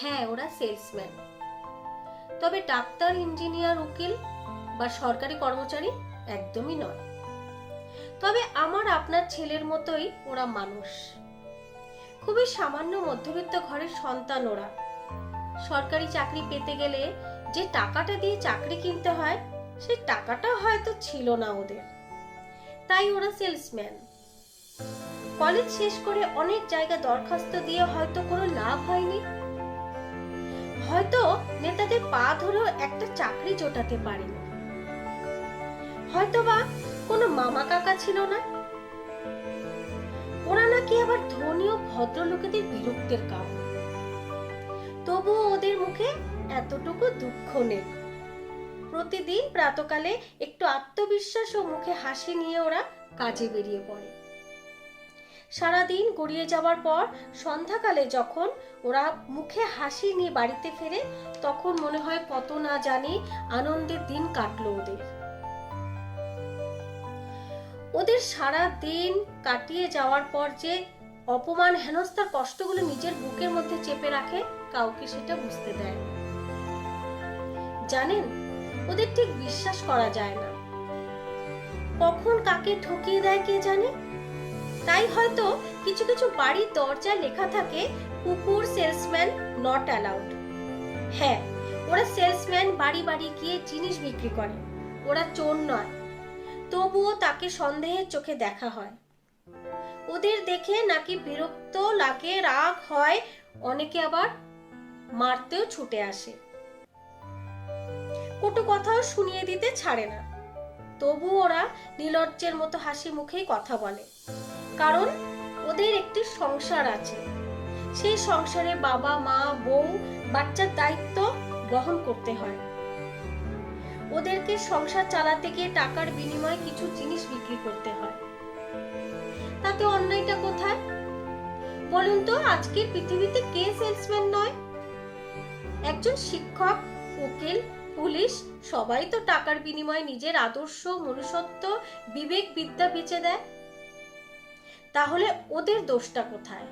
হ্যাঁ ওরা সেলসম্যান তবে ডাক্তার ইঞ্জিনিয়ার উকিল বা সরকারি কর্মচারী একদমই নয়। তবে আমার আপনার ছেলের মতোই ওরা মানুষ। খুবই সামান্য মধ্যবিত্ত ঘরের সন্তান ওরা। সরকারি চাকরি পেতে গেলে যে টাকাটা দিয়ে চাকরি কিনতে হয় সেই টাকাটা হয়তো ছিল না ওদের। তাই ওরা সেলসম্যান কলেজ শেষ করে অনেক জায়গা দরখাস্ত দিয়ে হয়তো কোনো লাভ হয়নি। হয়তো নেতাদের পা ধরেও একটা চাকরি জোটাতে হয়তো বা কোনো মামা কাকা ছিল না। ওরা নাকি আবার ধনী ও ভদ্রলোকেদের বিরক্তের কারণ। তবুও ওদের মুখে এতটুকু দুঃখ নেই। প্রতিদিন প্রাতকালে একটু আত্মবিশ্বাস ও মুখে হাসি নিয়ে ওরা কাজে বেরিয়ে পড়ে। সারাদিন গড়িয়ে যাওয়ার পর সন্ধ্যাকালে যখন ওরা মুখে হাসি নিয়ে বাড়িতে ফেরে, তখন মনে হয় কত না জানি আনন্দের দিন কাটলো ওদের। ওদের সারা দিন কাটিয়ে যাওয়ার পর যে অপমান হেনস্থার কষ্টগুলো নিজের বুকের মধ্যে চেপে রাখে, কাউকে সেটা বুঝতে দেয় জানেন, ওদের ঠিক বিশ্বাস করা যায় না। কখন কাকে ঠকিয়ে দেয় কে জানে? তাই হয়তো কিছু কিছু বাড়ির দরজায় লেখা থাকে, কুকুর সেলসম্যান নট অ্যালাউড হ্যাঁ ওরা সেলসম্যান বাড়ি বাড়ি গিয়ে জিনিস বিক্রি করে, ওরা চোর নয়। তবুও তাকে সন্দেহের চোখে দেখা হয়। ওদের দেখে নাকি বিরক্ত লাগে, রাগ হয়, অনেকে আবার মারতেও ছুটে আসে। কটু কথাও শুনিয়ে দিতে ছাড়ে না। তবু ওরা নির্লজ্জের মতো হাসি মুখেই কথা বলে। কারণ ওদের একটি সংসার আছে। সেই সংসারে বাবা, মা, বউ, বাচ্চার দায়িত্ব বহন করতে হয়। ওদেরকে সংসার চালাতে গিয়ে টাকার বিনিময়ে কিছু জিনিস বিক্রি করতে হয়। তাতে অন্যায়টা কোথায়? বলুন তো, আজকের পৃথিবীতে কে সেলসম্যান নয়? একজন শিক্ষক, উকিল পুলিশ সবাই তো টাকার বিনিময়ে নিজের আদর্শ, মনুষ্যত্ব বিবেক বিদ্যা বেচে দেয়। তাহলে ওদের দোষটা কোথায়?